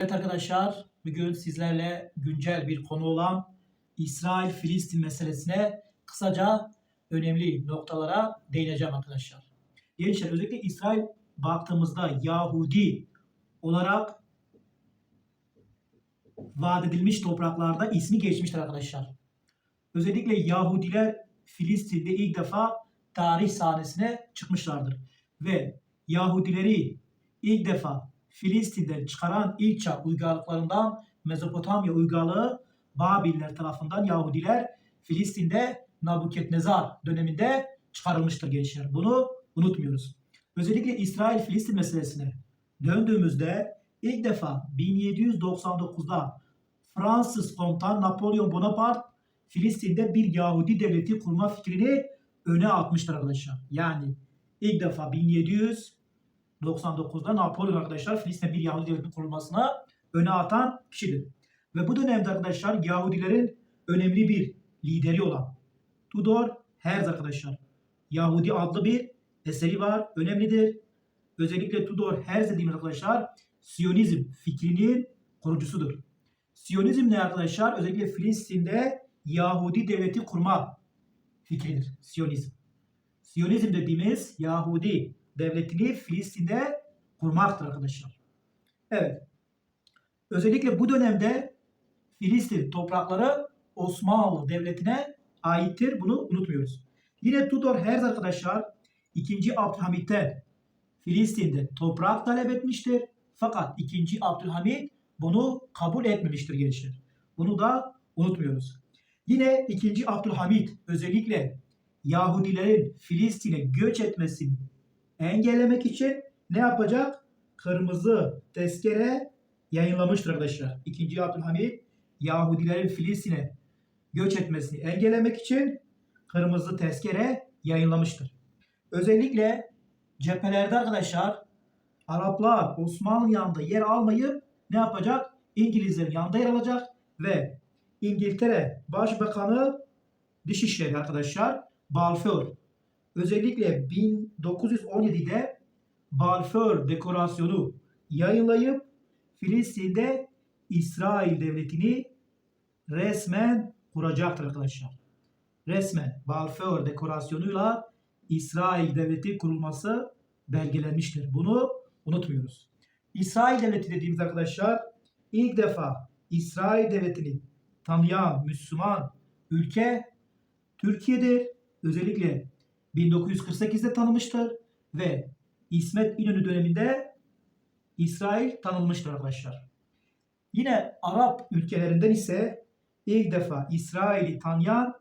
Evet arkadaşlar, bugün sizlerle güncel bir konu olan İsrail-Filistin meselesine kısaca önemli noktalara değineceğim arkadaşlar. Gençler özellikle İsrail baktığımızda Yahudi olarak vaat edilmiş topraklarda ismi geçmiştir arkadaşlar. Özellikle Yahudiler Filistin'de ilk defa tarih sahnesine çıkmışlardır. Ve Yahudileri ilk defa Filistin'den çıkaran ilk çağ uygarlıklarından Mezopotamya uygarlığı Babiller tarafından Yahudiler Filistin'de Nabukadnezar döneminde çıkarılmıştır gençler. Bunu unutmuyoruz. Özellikle İsrail-Filistin meselesine döndüğümüzde ilk defa 1799'da Fransız komutan Napolyon Bonaparte Filistin'de bir Yahudi devleti kurma fikrini öne atmıştır arkadaşlar. Yani ilk defa 1799'da Napolyon arkadaşlar Filistin'de bir Yahudi devleti kurulmasına öne atan kişidir. Ve bu dönemde arkadaşlar Yahudilerin önemli bir lideri olan Tudor Herz arkadaşlar. Yahudi adlı bir eseri var. Önemlidir. Özellikle Tudor Herz dediğimiz arkadaşlar Siyonizm fikrinin kurucusudur. Siyonizm ne arkadaşlar? Özellikle Filistin'de Yahudi devleti kurma fikridir. Siyonizm. Siyonizm dediğimiz Yahudi devletini Filistin'de kurmaktır arkadaşlar. Evet. Özellikle bu dönemde Filistin toprakları Osmanlı Devleti'ne aittir. Bunu unutmuyoruz. Yine Tudor Herz arkadaşlar 2. Abdülhamit'ten Filistin'de toprak talep etmiştir. Fakat 2. Abdülhamit bunu kabul etmemiştir gençler. Bunu da unutmuyoruz. Yine 2. Abdülhamit özellikle Yahudilerin Filistin'e göç etmesini engellemek için ne yapacak? Kırmızı tezkere yayınlamıştır arkadaşlar. 2. Abdülhamit Yahudilerin Filistin'e göç etmesini engellemek için kırmızı tezkere yayınlamıştır. Özellikle cephelerde arkadaşlar Araplar Osmanlı yanında yer almayıp ne yapacak? İngilizlerin yanında yer alacak ve İngiltere Başbakanı Dışişleri arkadaşlar Balfour özellikle 1917'de Balfour Dekorasyonu yayınlayıp Filistin'de İsrail devletini resmen kuracaktır arkadaşlar. Resmen Balfour Dekorasyonuyla İsrail devleti kurulması belgelenmiştir. Bunu unutmuyoruz. İsrail devleti dediğimiz arkadaşlar ilk defa İsrail devletini tanıyan Müslüman ülke Türkiye'dir. Özellikle 1948'de tanımıştır ve İsmet İnönü döneminde İsrail tanınmıştır arkadaşlar. Yine Arap ülkelerinden ise ilk defa İsrail'i tanıyan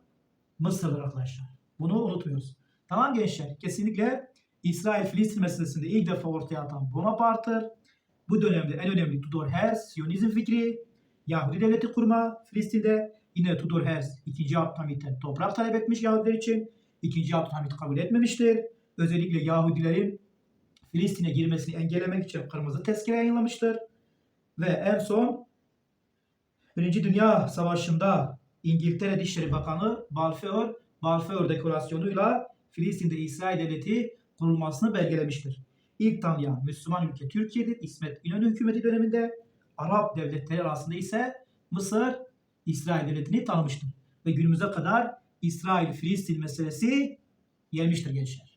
Mısır'dır arkadaşlar. Bunu unutmuyoruz. Tamam gençler kesinlikle İsrail-Filistin meselesinde ilk defa ortaya atan Bonaparte'dır. Bu dönemde en önemli Tudor Herz, Siyonizm fikri, Yahudi devleti kurma Filistin'de. Yine Tudor Herz 2. Abdülhamit'ten toprak talep etmiş Yahudiler için. 2. Abdülhamit kabul etmemiştir. Özellikle Yahudilerin Filistin'e girmesini engellemek için kırmızı tezkere yayınlamıştır. Ve en son 1. Dünya Savaşı'nda İngiltere Dışişleri Bakanı Balfour, Balfour Dekorasyonuyla Filistin'de İsrail Devleti kurulmasını belgelemiştir. İlk tanıyan Müslüman ülke Türkiye'dir. İsmet İnönü hükümeti döneminde Arap devletleri arasında ise Mısır İsrail devletini tanımıştır. Ve günümüze kadar İsrail-Filistin meselesi gelmiştir gençler.